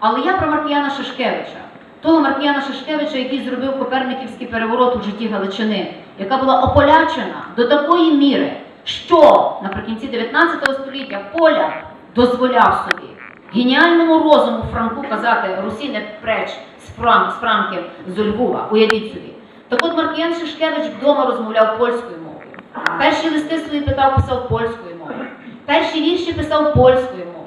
Але я про Маркіяна Шишкевича, того Маркіяна Шишкевича, який зробив Коперниківський переворот у житті Галичини, яка була ополячена до такої міри, що наприкінці 19 століття Поля дозволяв собі геніальному розуму Франку казати Русі не преч з, Фрам, з Франків з Львова, уявіть собі. Так от Маркіян Шишкевич вдома розмовляв польською мовою. Перші листи свої питав, писав польською мовою. Перші вірші писав польською мовою.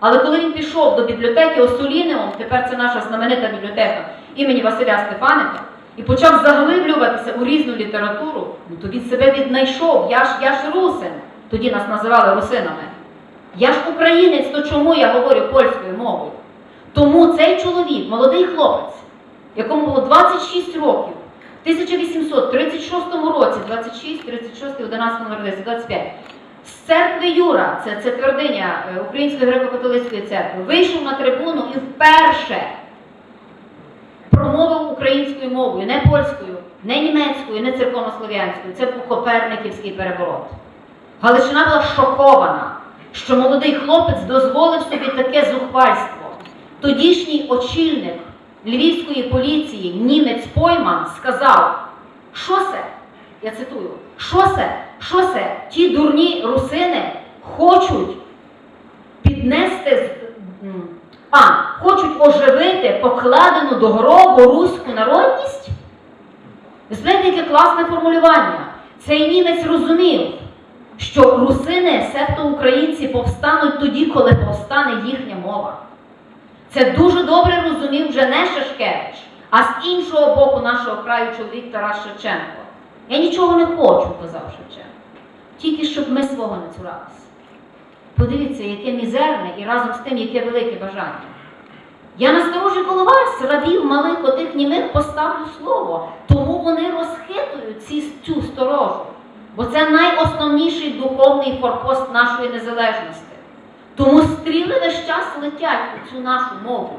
Але коли він пішов до бібліотеки Осолінеум, тепер це наша знаменита бібліотека імені Василя Стефаника, і почав заглиблюватися у різну літературу, ну то він себе віднайшов. Я ж, я ж русин. Тоді нас називали русинами. Я ж українець, то чому я говорю польською мовою? Тому цей чоловік, молодий хлопець, якому було 26 років, в 1836 році, 26, 36, 11 народився, 25, з церкви Юра, це, це твердиня е, Української греко-католицької церкви, вийшов на трибуну і вперше промовив українською мовою, не польською, не німецькою, не церковнослов'янською. Це був Коперниківський переворот. Галичина була шокована, що молодий хлопець дозволив собі таке зухвальство. Тодішній очільник львівської поліції німець Пойман сказав, що це? Я цитую, що це? Що це? Ті дурні русини хочуть піднести а, хочуть оживити покладену до гробу руську народність? Знаєте, яке класне формулювання. Цей німець розумів, що русини, себто українці, повстануть тоді, коли повстане їхня мова. Це дуже добре розумів вже не Шашкевич, а з іншого боку нашого краю чоловік Тарас Шевченко. Я нічого не хочу, казав Шевченко. Тільки щоб ми свого не цуралися. Подивіться, яке мізерне і разом з тим, яке велике бажання. Я на сторожі коло вас радів малих отих німих поставлю слово, тому вони розхитують ці, цю сторожу. Бо це найосновніший духовний форпост нашої незалежності. Тому стріли весь час летять у цю нашу мову,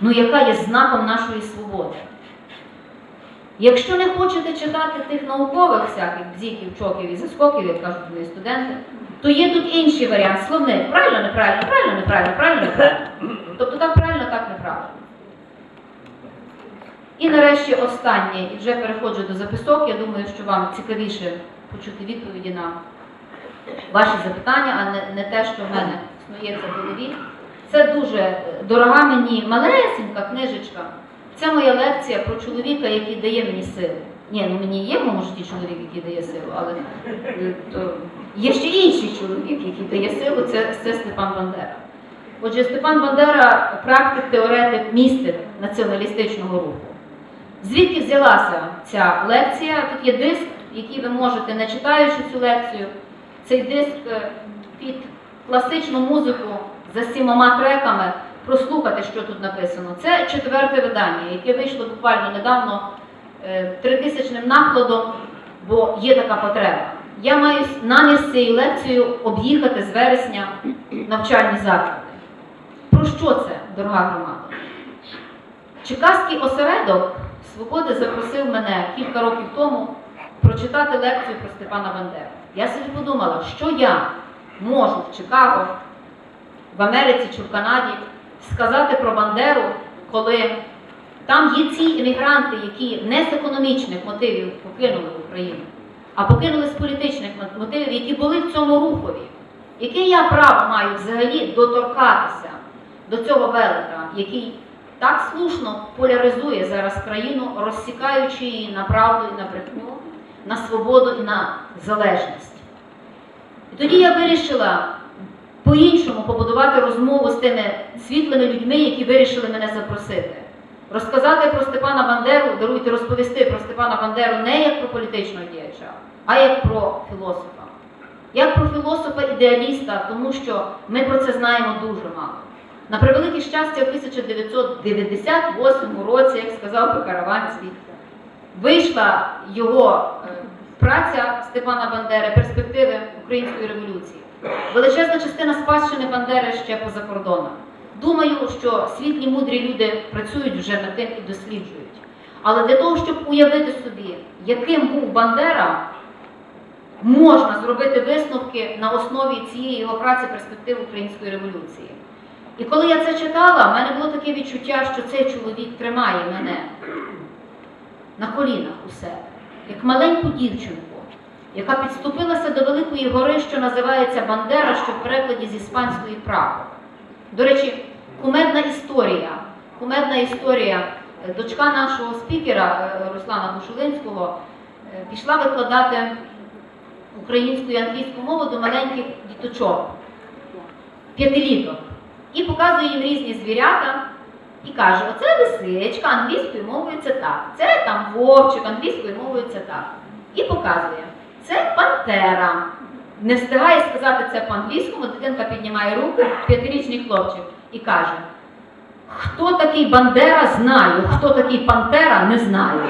ну яка є знаком нашої свободи. Якщо не хочете читати тих наукових всяких бзіків, чоків і заскоків, як кажуть мої студенти, то є тут інший варіант словник. Правильно, неправильно, правильно, неправильно, правильно, неправильно. Тобто так правильно, так неправильно. І нарешті останнє, і вже переходжу до записок. Я думаю, що вам цікавіше почути відповіді на ваші запитання, а не, не те, що в мене снується в голові. Це дуже дорога мені малесенька книжечка. Це моя лекція про чоловіка, який дає мені силу. Ні, ну мені є моєму житті чоловік, який дає силу, але е, то є ще інший чоловік, який дає силу, це, це Степан Бандера. Отже, Степан Бандера практик, теоретик, містик націоналістичного руху. Звідки взялася ця лекція? Тут є диск, який ви можете, не читаючи цю лекцію, цей диск е, під класичну музику за сімома треками прослухати, що тут написано. Це четверте видання, яке вийшло буквально недавно е, тритисячним накладом, бо є така потреба. Я маю намір з цією лекцією об'їхати з вересня навчальні заклади. Про що це, дорога громада? Чекаський осередок Свободи запросив мене кілька років тому прочитати лекцію про Степана Бандеру. Я собі подумала, що я можу в Чикаго, в Америці чи в Канаді сказати про Бандеру, коли там є ці емігранти, які не з економічних мотивів покинули Україну, а покинули з політичних мотивів, які були в цьому рухові. Яке я право маю взагалі доторкатися до цього велика, який так слушно поляризує зараз країну, розсікаючи її на правду і на брехню, на свободу і на залежність. І тоді я вирішила по-іншому побудувати розмову з тими світлими людьми, які вирішили мене запросити. Розказати про Степана Бандеру, даруйте розповісти про Степана Бандеру не як про політичного діяча, а як про філософа. Як про філософа-ідеаліста, тому що ми про це знаємо дуже мало. На превелике щастя, в 1998 році, як сказав би Караванський, вийшла його е, праця Степана Бандери перспективи української революції. Величезна частина спадщини Бандери ще поза кордоном. Думаю, що світлі мудрі люди працюють вже над тим і досліджують. Але для того, щоб уявити собі, яким був Бандера, можна зробити висновки на основі цієї його праці перспектив української революції. І коли я це читала, в мене було таке відчуття, що цей чоловік тримає мене на колінах у себе, як маленьку дівчинку, яка підступилася до великої гори, що називається Бандера, що в перекладі з іспанської прапор. До речі, кумедна історія. Кумедна історія. Дочка нашого спікера е, Руслана Кошулинського е, пішла викладати українську і англійську мову до маленьких діточок, п'ятиліток. І показує їм різні звірята і каже: оце лисичка, англійською мовою це так, це там вовчик, англійською мовою це так. І показує, це пантера. Не встигає сказати це по-англійському, дитинка піднімає руку, п'ятирічний хлопчик, і каже: Хто такий Бандера, знаю, хто такий Пантера, не знаю.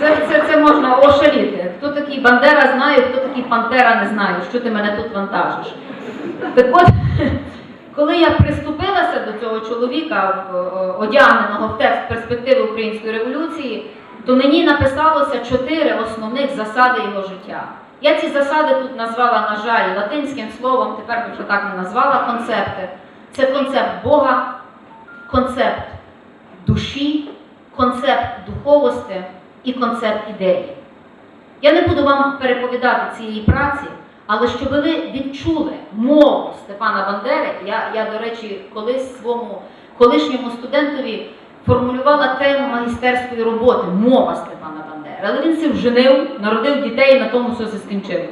Це, це, це можна ошаліти. Хто такий Бандера знаю, хто такий Пантера не знаю, що ти мене тут вантажиш. Так от, коли я приступилася до цього чоловіка, одягненого в текст перспективи української революції, то мені написалося чотири основних засади його життя. Я ці засади тут назвала, на жаль, латинським словом, тепер вже так не назвала концепти. Це концепт Бога, концепт душі, концепт духовості і концепт ідеї. Я не буду вам переповідати цієї праці, але щоб ви відчули мову Степана Бандери, я, я до речі, колись своєму колишньому студентові формулювала тему магістерської роботи мова Степана Бандери. Але він се вженив, народив дітей і на тому все скінчив.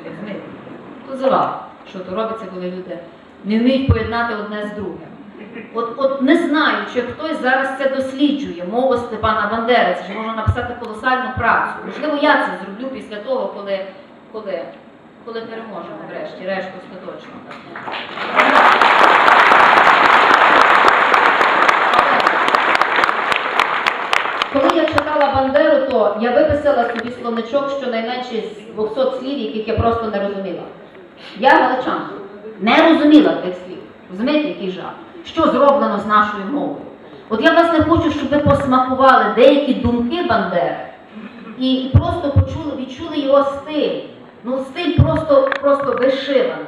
То завал, що то робиться, коли люди не вміють поєднати одне з другим. От, от не знаю, чи хтось зараз це досліджує, мову Степана Бандери. Це можна написати колосальну працю. Можливо, я це зроблю після того, коли, коли, коли переможемо врешті, решту остаточно. Коли я читала Бандеру, то я виписала собі словничок щонайменше з 200 слів, яких я просто не розуміла. Я галичанка, не розуміла тих слів. Розумієте, який жах? Що зроблено з нашою мовою? От я власне хочу, щоб ви посмакували деякі думки Бандери і просто почули, відчули його стиль. Ну, стиль просто, просто вишиваний.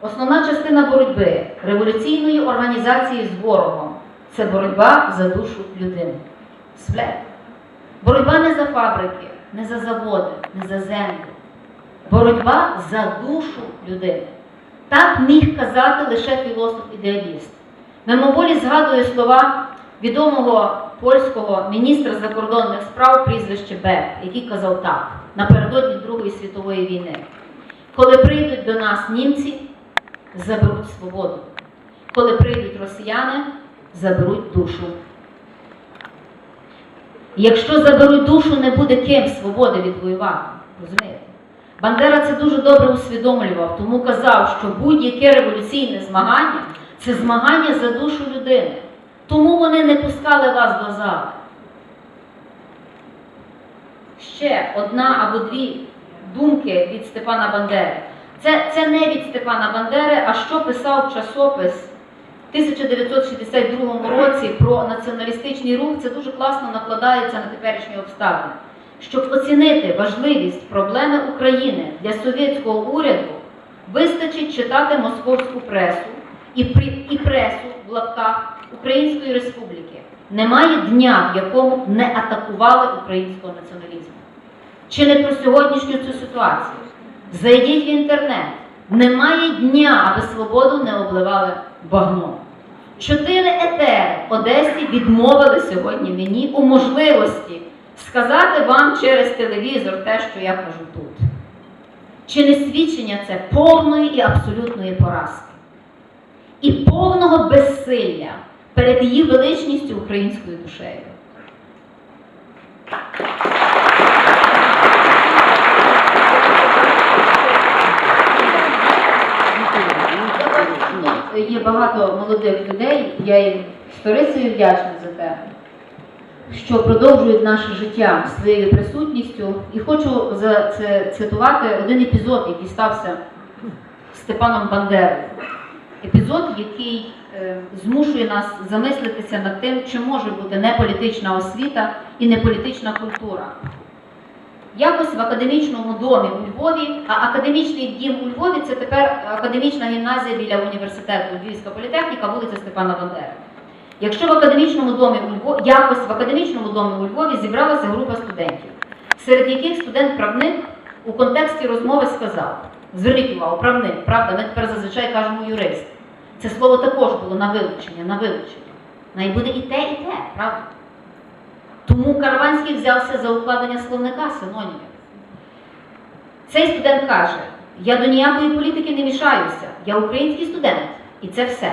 Основна частина боротьби революційної організації з ворогом це боротьба за душу людини. Сплет. Боротьба не за фабрики, не за заводи, не за землю. Боротьба за душу людини. Так міг казати лише філософ-ідеаліст. Мимоволі згадує слова відомого польського міністра закордонних справ прізвище Бек, який казав так напередодні Другої світової війни. Коли прийдуть до нас німці, заберуть свободу. Коли прийдуть росіяни, заберуть душу. Якщо заберуть душу, не буде ким свободи відвоювати. Розумієте? Бандера це дуже добре усвідомлював, тому казав, що будь-яке революційне змагання це змагання за душу людини. Тому вони не пускали вас до зали. Ще одна або дві думки від Степана Бандери. Це, це не від Степана Бандери, а що писав часопис в 1962 році про націоналістичний рух. Це дуже класно накладається на теперішні обставини. Щоб оцінити важливість проблеми України для совєтського уряду, вистачить читати московську пресу і, і пресу в лапках Української Республіки. Немає дня, в якому не атакували українського націоналізму. Чи не про сьогоднішню цю ситуацію? Зайдіть в інтернет. Немає дня, аби свободу не обливали багном. Чотири етери Одесі відмовили сьогодні мені у можливості сказати вам через телевізор те, що я кажу тут. Чи не свідчення це повної і абсолютної поразки? І повного безсилля перед її величністю українською душею. Є багато молодих людей, я їм сторицею вдячна за те, що продовжують наше життя своєю присутністю. І хочу за це цитувати один епізод, який стався Степаном Бандерою. Епізод, який змушує нас замислитися над тим, чи може бути не політична освіта і не політична культура. Якось в академічному домі у Львові, а академічний дім у Львові це тепер академічна гімназія біля університету Львівська політехніка, вулиця Степана Бандери. Якщо в академічному домі у Львові, якось в академічному домі у Львові зібралася група студентів, серед яких студент-правник у контексті розмови сказав: зверніть увагу, правник, правда, ми тепер зазвичай кажемо юрист. Це слово також було на вилучення, на вилучення. Най буде і те, і те, правда? Тому Караванський взявся за укладення словника синонімів. Цей студент каже: я до ніякої політики не мішаюся, я український студент, і це все.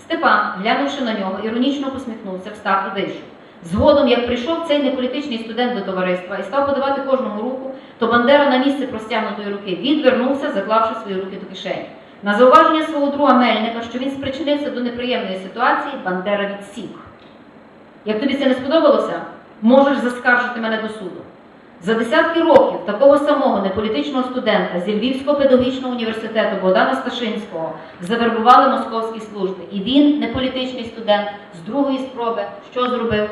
Степан, глянувши на нього, іронічно посміхнувся, встав і вийшов. Згодом, як прийшов цей неполітичний студент до товариства і став подавати кожному руку, то Бандера на місце простягнутої руки відвернувся, заклавши свої руки до кишені. На зауваження свого друга Мельника, що він спричинився до неприємної ситуації, Бандера відсік. Як тобі це не сподобалося, можеш заскаржити мене до суду. За десятки років такого самого неполітичного студента зі Львівського педагогічного університету Богдана Сташинського завербували московські служби. І він, неполітичний студент, з другої спроби, що зробив?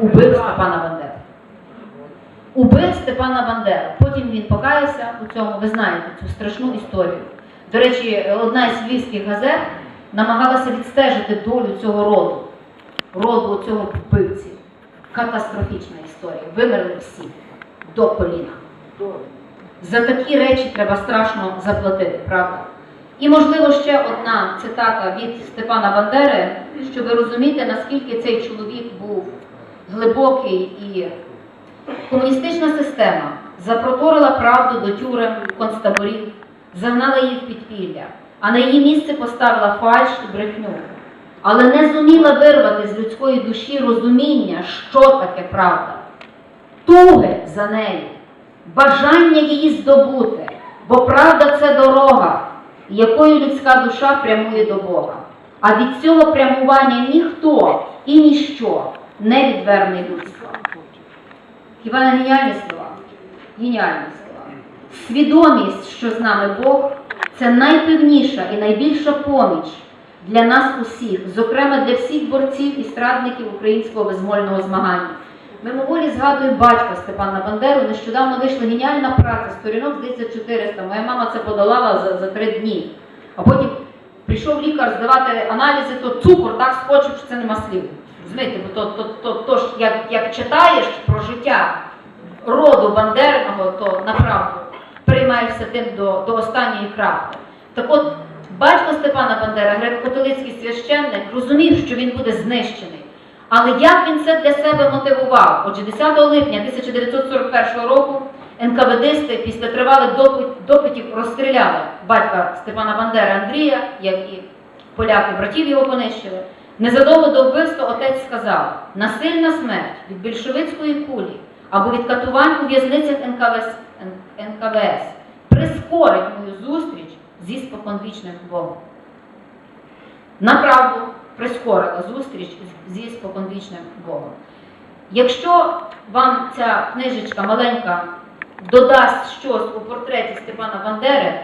Убив Степана Бандеру. Убив Степана Бандеру. Потім він покаявся у цьому, ви знаєте цю страшну історію. До речі, одна із львівських газет намагалася відстежити долю цього роду, роду цього вбивці. Катастрофічна історія. Вимерли всі до коліна. За такі речі треба страшно заплатити, правда? І, можливо, ще одна цитата від Степана Бандери, щоб ви розумієте, наскільки цей чоловік був глибокий і комуністична система запроторила правду до тюрем, концтаборів, загнала їх підпілля, а на її місце поставила фальш і брехню але не зуміла вирвати з людської душі розуміння, що таке правда, туги за нею, бажання її здобути, бо правда це дорога, якою людська душа прямує до Бога. А від цього прямування ніхто і ніщо не відверне людство. Хіба не геніальні слова? Геніальні слова. Свідомість, що з нами Бог, це найпевніша і найбільша поміч для нас усіх, зокрема для всіх борців і страдників українського визвольного змагання. Мимоволі згадую батька Степана Бандеру. Нещодавно вийшла геніальна праця, сторінок здається 400. Моя мама це подолала за, за три дні. А потім прийшов лікар здавати аналізи, то цукор так скочив, що це нема слів. Розумієте, бо то, то, то, то ж як, як читаєш про життя роду Бандериного, то направду приймаєшся тим до, до останньої краплі. Так от, батько Степана Бандера, греко-католицький священник, розумів, що він буде знищений. Але як він це для себе мотивував? Отже, 10 липня 1941 року НКВДисти після тривалих допитів розстріляли батька Степана Бандери Андрія, як і поляки братів його понищили. Незадовго до вбивства отець сказав: насильна смерть від більшовицької кулі або від катувань у в'язницях НКВС, НКВС прискорить мою зустріч зі споконвічним Богом. Направду прискорила зустріч зі споконвічним Богом. Якщо вам ця книжечка маленька додасть щось у портреті Степана Бандери,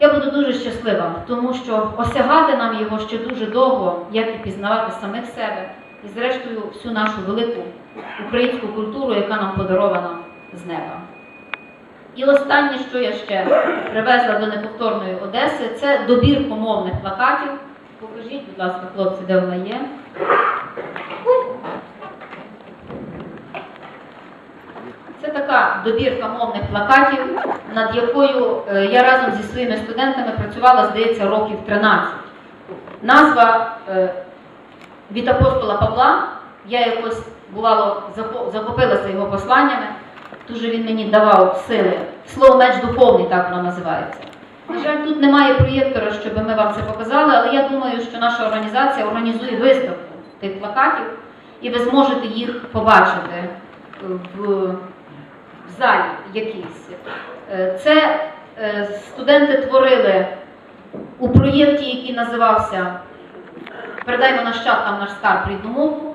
я буду дуже щаслива, тому що осягати нам його ще дуже довго, як і пізнавати самих себе і, зрештою, всю нашу велику українську культуру, яка нам подарована з неба. І останнє, що я ще привезла до неповторної Одеси, це добір помовних плакатів. Покажіть, будь ласка, хлопці, де вона є. Це така добірка мовних плакатів, над якою е, я разом зі своїми студентами працювала, здається, років 13. Назва е, від апостола Павла. Я якось бувало захопилася його посланнями. Дуже він мені давав сили. Слово меч духовний, так воно називається. На жаль, тут немає проєктора, щоб ми вам це показали, але я думаю, що наша організація організує виставку тих плакатів, і ви зможете їх побачити в, в залі якійсь. Е, Це е, студенти творили у проєкті, який називався Передаймо нащадкам наш скарб рідну мову.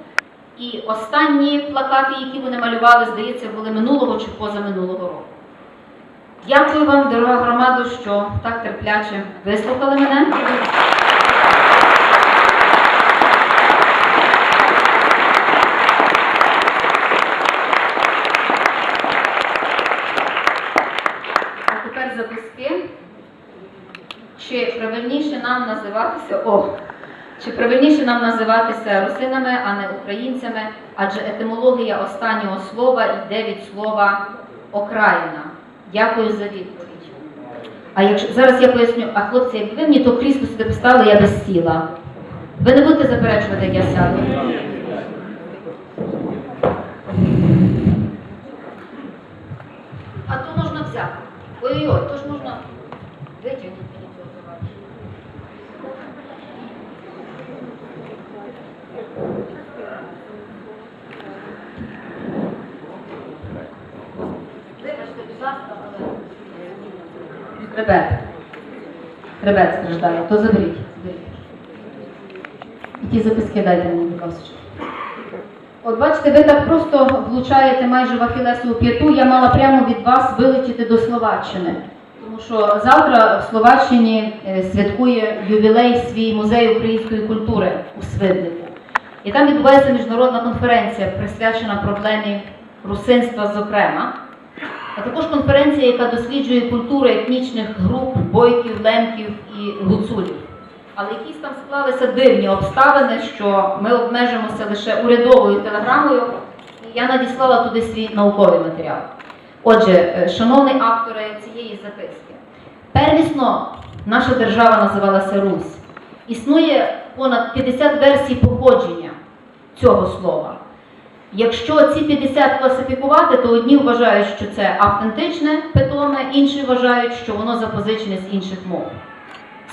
І останні плакати, які вони малювали, здається, були минулого чи позаминулого року. Дякую вам, дорога громаду, що так терпляче вислухали мене. А тепер запуски. Чи правильніше нам називатися О? Чи правильніше нам називатися русинами, а не українцями, адже етимологія останнього слова йде від слова окраїна. Дякую за відповідь. А якщо зараз я поясню, а хлопці, якби ви мені то крісло сюди поставили, я би сіла. Ви не будете заперечувати, як я сяду? А то можна взяти. Ой-ой-ой, то ж можна витягнути до цього товарища. Вибачте, будь ласка, але хребет. Хребет страждає, то заберіть. заберіть. І ті записки дайте мені, будь ласка. От бачите, ви так просто влучаєте майже в Ахілесову п'яту. Я мала прямо від вас вилетіти до Словаччини. Тому що завтра в Словаччині е, святкує ювілей свій музей української культури у Свиднику. І там відбувається міжнародна конференція, присвячена проблемі русинства, зокрема. А також конференція, яка досліджує культуру етнічних груп, бойків, лемків і гуцулів. Але якісь там склалися дивні обставини, що ми обмежимося лише урядовою телеграмою, і я надіслала туди свій науковий матеріал. Отже, е, шановний автор цієї записки, первісно наша держава називалася Русь. Існує понад 50 версій походження цього слова. Якщо ці 50 класифікувати, то одні вважають, що це автентичне питоме, інші вважають, що воно запозичене з інших мов.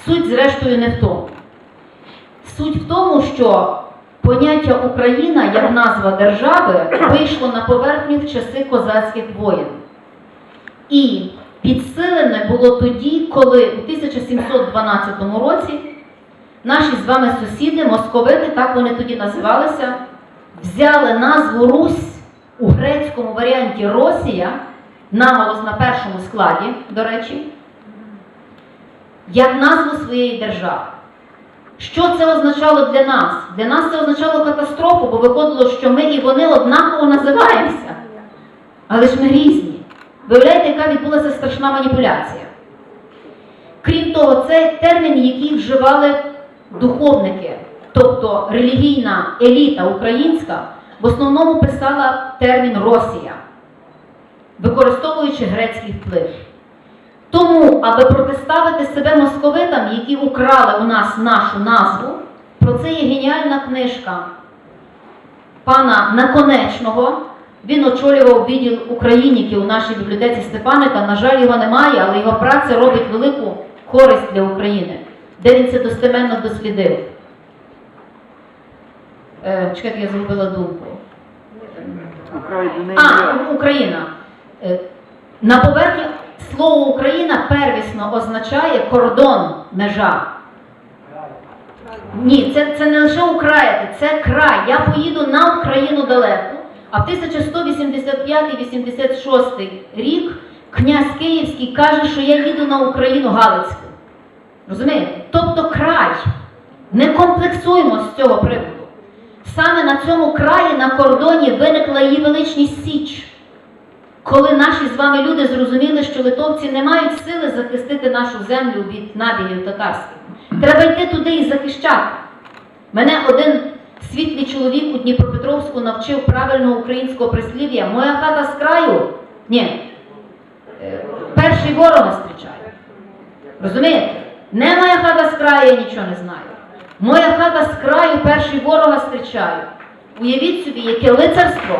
Суть, зрештою, не в тому. Суть в тому, що поняття Україна як назва держави вийшло на поверхню в часи козацьких воєн. І підсилене було тоді, коли у 1712 році наші з вами сусіди, московити, так вони тоді називалися, взяли назву Русь у грецькому варіанті Росія, наголос на першому складі, до речі, як назву своєї держави. Що це означало для нас? Для нас це означало катастрофу, бо виходило, що ми і вони однаково називаємося. Але ж ми різні. Виявляєте, яка відбулася страшна маніпуляція. Крім того, це термін, який вживали духовники, тобто релігійна еліта українська, в основному писала термін Росія, використовуючи грецький вплив. Тому, аби протиставити себе московитам, які украли у нас нашу назву, про це є геніальна книжка пана Наконечного. Він очолював відділ Україніки у нашій бібліотеці Степаника. На жаль, його немає, але його праця робить велику користь для України, де він це достеменно дослідив. Е, чекайте, я зробила думку. А, Україна. Е, На поверхні слово Україна первісно означає кордон, межа. Ні, це, це не лише Україна, це край. Я поїду на Україну далеко. А в 1185-86 рік князь Київський каже, що я їду на Україну Галицьку. Розумієте? Тобто край. Не комплексуємо з цього приводу. Саме на цьому краї на кордоні виникла її величність Січ. Коли наші з вами люди зрозуміли, що литовці не мають сили захистити нашу землю від набігів татарських, треба йти туди і захищати. Мене один світлий чоловік у Дніпропетровську навчив правильного українського прислів'я Моя хата з краю. Ні. е, Перший ворога зустрічає. Розумієте? Не моя хата з краю, я нічого не знаю. Моя хата з краю перший ворога зустрічаю. Уявіть собі, яке лицарство.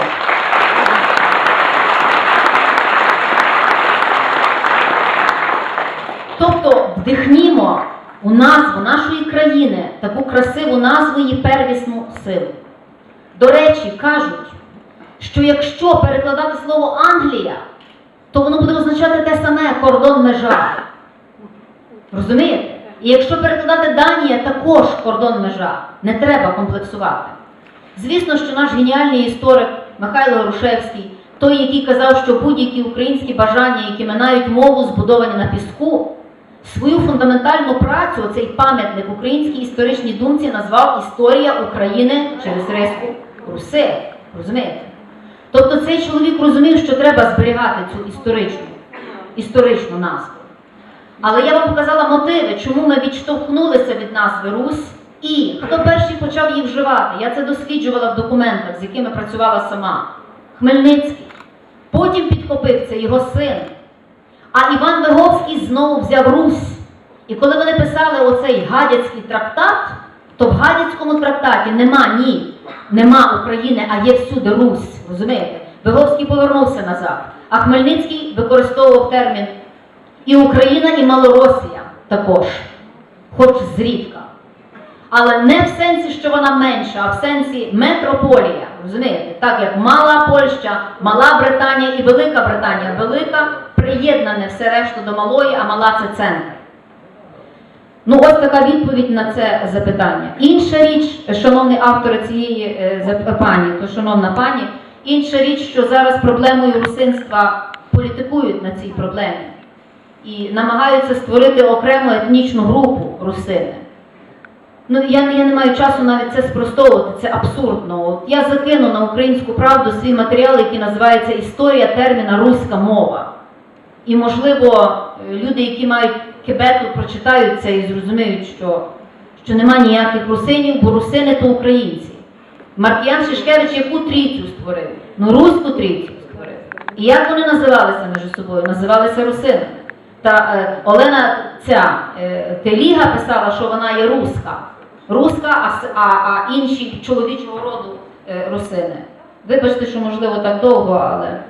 Тобто вдихнімо у назву нашої країни таку красиву назву її первісну силу. До речі, кажуть, що якщо перекладати слово Англія, то воно буде означати те саме кордон межа. Розумієте? І якщо перекладати Данія, також кордон межа. Не треба комплексувати. Звісно, що наш геніальний історик Михайло Грушевський, той, який казав, що будь-які українські бажання, які минають мову, збудовані на піску, свою фундаментальну працю, цей пам'ятник українській історичній думці назвав Історія України через риску Руси. Розумієте? Тобто цей чоловік розумів, що треба зберігати цю історичну, історичну назву. Але я вам показала мотиви, чому ми відштовхнулися від назви Русь і хто перший почав їх вживати. Я це досліджувала в документах, з якими працювала сама. Хмельницький. Потім підхопив це його син. А Іван Виговський знову взяв Русь. І коли вони писали оцей гадяцький трактат, то в гадяцькому трактаті нема ні, нема України, а є всюди Русь. Розумієте? Виговський повернувся назад. А Хмельницький використовував термін і Україна, і Малоросія також, хоч зрідка. Але не в сенсі, що вона менша, а в сенсі метрополія. Розумієте? Так як Мала Польща, Мала Британія і Велика Британія. Велика приєднане все решту до малої, а мала це центр. Ну, ось така відповідь на це запитання. Інша річ, шановні автори цієї е, пані, то шановна пані, інша річ, що зараз проблемою русинства політикують на цій проблемі і намагаються створити окрему етнічну групу русини. Ну, я, я не маю часу навіть це спростовувати, це абсурдно. От я закину на українську правду свій матеріал, який називається Історія терміна руська мова. І, можливо, е, люди, які мають кебету, прочитають це і зрозуміють, що, що нема ніяких русинів, бо русини то українці. Маркіян Шишкевич яку трійцю створив? Ну, руську трійцю створив. І як вони називалися між собою? Називалися русинами. Та е, Олена ця е, Теліга писала, що вона є руська. Руська, а, а, а інші чоловічого роду е, русини. Вибачте, що можливо так довго, але.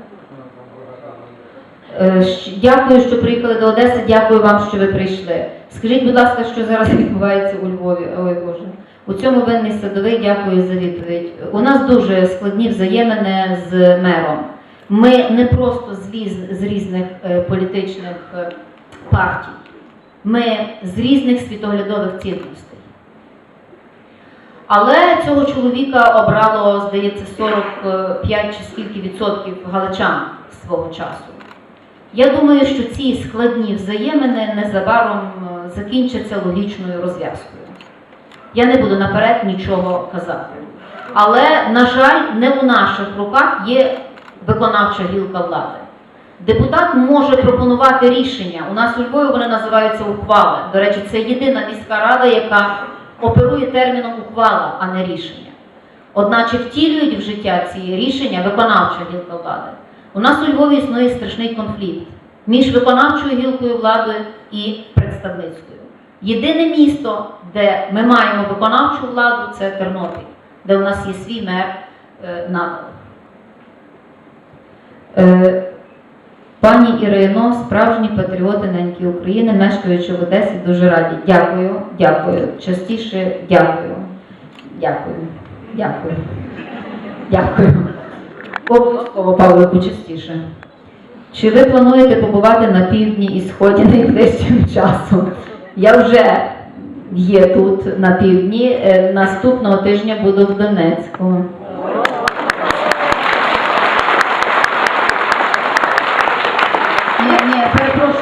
Е, Дякую, що приїхали до Одеси. Дякую вам, що ви прийшли. Скажіть, будь ласка, що зараз відбувається у Львові? Ой Боже. У цьому винний садовий, дякую за відповідь. У нас дуже складні взаємини з мером. Ми не просто з, різних е, політичних е, партій, ми з різних світоглядових цінностей. Але цього чоловіка обрало, здається, 45 чи скільки відсотків галичан свого часу. Я думаю, що ці складні взаємини незабаром е, закінчаться логічною розв'язкою. Я не буду наперед нічого казати. Але, на жаль, не у наших руках є виконавча гілка влади. Депутат може пропонувати рішення. У нас у Львові вони називаються ухвали. До речі, це єдина міська рада, яка оперує терміном ухвала, а не рішення. Одначе втілюють в життя ці рішення виконавча гілка влади. У нас у Львові існує страшний конфлікт між виконавчою гілкою влади і представницькою. Єдине місто, де ми маємо виконавчу владу, це Тернопіль, де у нас є свій мер е, Надал. Е, Пані Ірино, справжні патріоти неньки України, мешкаючи в Одесі, дуже раді. Дякую, дякую. Частіше дякую. Дякую. Дякую. Дякую. Обов'язково, Павлику, частіше. Чи ви плануєте побувати на півдні і сході найближчим часом? Я вже є тут на півдні. Е, Наступного тижня буду в Донецьку. Ні, ні,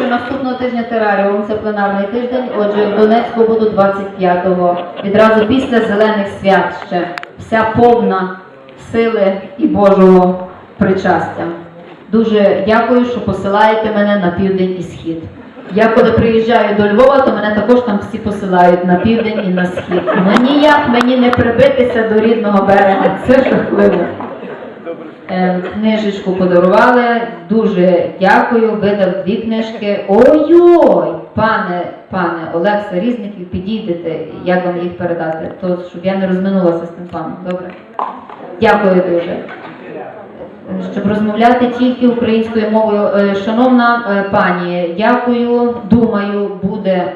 перепрошую, наступного тижня тераріум, це пленарний тиждень. Отже, в Донецьку буду 25-го. Відразу після зелених свят ще. Вся повна сили і Божого причастя. Дуже дякую, що посилаєте мене на південь і схід. Я коли приїжджаю до Львова, то мене також там всі посилають на південь і на схід. Ну ніяк мені не прибитися до рідного берега. Це жахливо. Е, Книжечку подарували. Дуже дякую. Видав дві книжки. Ой-ой! Пане, пане Олекса Різників, підійдете, як вам їх передати, то щоб я не розминулася з тим паном. Добре? Дякую дуже. Щоб розмовляти тільки українською мовою. Е, Шановна е, пані, дякую. Думаю, буде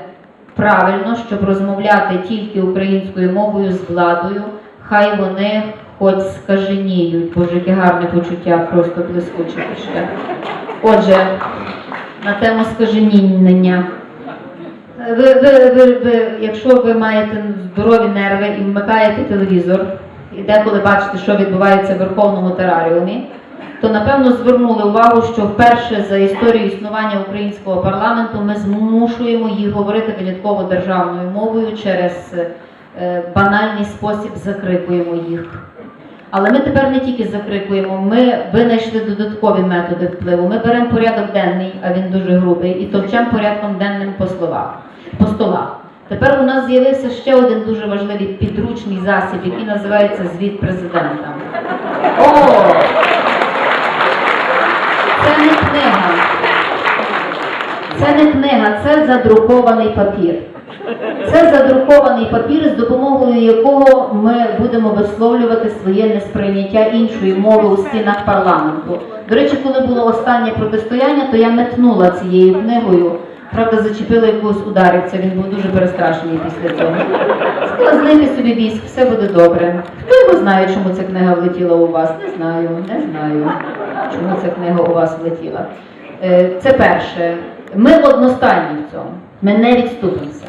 правильно, щоб розмовляти тільки українською мовою з владою. Хай вони хоч скаженіють. Боже, яке гарне почуття, просто блискуче почуття. Отже, на тему скаженіння. Ви, ви, ви, ви, якщо ви маєте здорові нерви і вмикаєте телевізор, і деколи бачите, що відбувається в Верховному тераріумі, то напевно звернули увагу, що вперше за історію існування українського парламенту ми змушуємо їх говорити винятково державною мовою через е, банальний спосіб закрикуємо їх. Але ми тепер не тільки закрикуємо, ми винайшли додаткові методи впливу. Ми беремо порядок денний, а він дуже грубий, і товчемо порядком денним по словах, по столах. Тепер у нас з'явився ще один дуже важливий підручний засіб, який називається звіт президента. О! Це не. Це не книга, це задрукований папір. Це задрукований папір, з допомогою якого ми будемо висловлювати своє несприйняття іншої мови у стінах парламенту. До речі, коли було останнє протистояння, то я метнула цією книгою. Правда, зачепила якогось ударівця, він був дуже перестрашений після цього. Сказала, знайти собі військ, все буде добре. Хто його знає, чому ця книга влетіла у вас? Не знаю, не знаю, чому ця книга у вас влетіла. Е, Це перше. Ми одностайні в цьому. Ми не відступимося.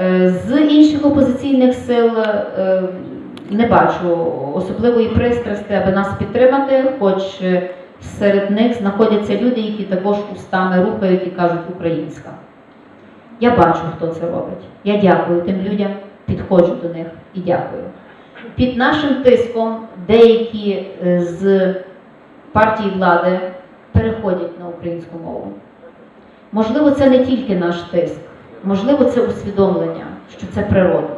Е, З інших опозиційних сил е, не бачу особливої пристрасти, аби нас підтримати, хоч е, серед них знаходяться люди, які також устами рухають і кажуть українська. Я бачу, хто це робить. Я дякую тим людям, підходжу до них і дякую. Під нашим тиском деякі з партії влади переходять на українську мову. Можливо, це не тільки наш тиск, можливо, це усвідомлення, що це природно.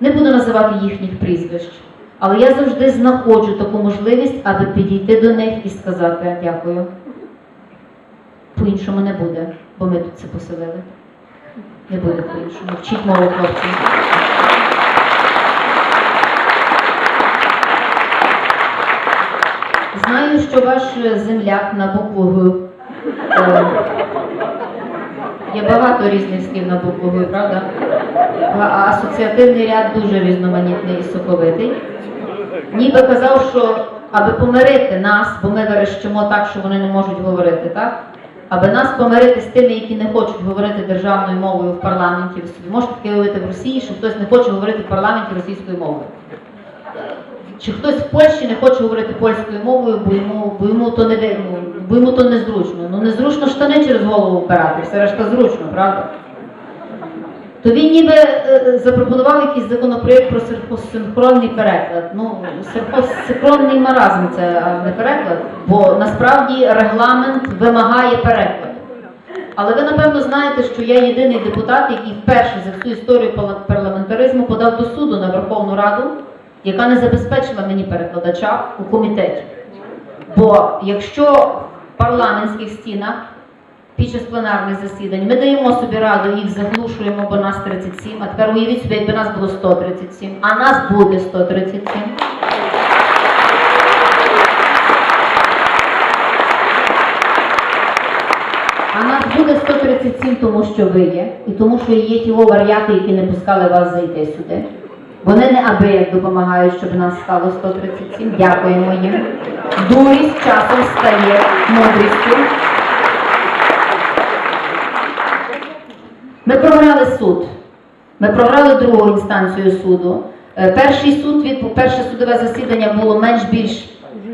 Не буду називати їхніх прізвищ, але я завжди знаходжу таку можливість, аби підійти до них і сказати дякую. По-іншому не буде, бо ми тут це поселили. Не буде по-іншому. Вчіть мову хлопці. Знаю, що ваш земляк на букву. Є багато різних слів на букву Г, правда? А асоціативний ряд дуже різноманітний і соковитий. Ніби казав, що аби помирити нас, бо ми верещимо так, що вони не можуть говорити, так? Аби нас помирити з тими, які не хочуть говорити державною мовою в парламенті. Ви можете таке уявити в Росії, що хтось не хоче говорити в парламенті російською мовою. Чи хтось в Польщі не хоче говорити польською мовою, бо йому, бо йому то не ви- ну, бо йому то незручно. Ну незручно штани через голову впирати, все решта зручно, правда? То він ніби е, запропонував якийсь законопроєкт про синхронний переклад. Ну, синхро- синхронний маразм це не переклад, бо насправді регламент вимагає перекладу. Але ви напевно знаєте, що я єдиний депутат, який вперше за всю історію парламентаризму подав до суду на Верховну Раду, яка не забезпечила мені перекладача у комітеті. Бо якщо парламентських стінах під час пленарних засідань ми даємо собі раду, їх заглушуємо, бо нас 37, а тепер уявіть собі, якби нас було 137, а нас буде 137. А нас буде 137, тому що ви є, і тому що є ті варіати, які не пускали вас зайти сюди. Вони не аби як допомагають, щоб нас стало 137. Дякуємо їм. Дурість часом стає мудрістю. Ми програли суд. Ми програли другу інстанцію суду. Е, Перший суд від перше судове засідання було менш більш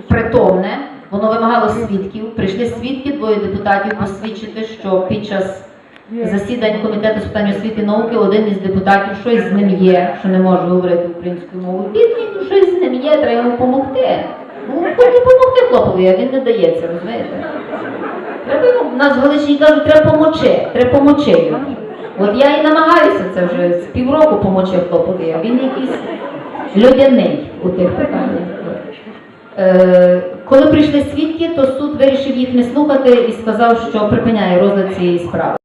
притомне. Воно вимагало свідків. Прийшли свідки, двоє депутатів посвідчити, що під час засідань комітету з питань освіти і науки один із депутатів щось з ним є, що не може говорити українською мовою. Бідний, ну щось з ним є, треба йому допомогти. Ну, хоч допомогти хлопові, а він не дається, розумієте? Треба йому, нас в Галичині кажуть, треба помочи, треба помочи йому. От я і намагаюся це вже з півроку помочи хлопові, а він якийсь людяний у тих питаннях. Е, коли прийшли свідки, то суд вирішив їх не слухати і сказав, що припиняє розгляд цієї справи.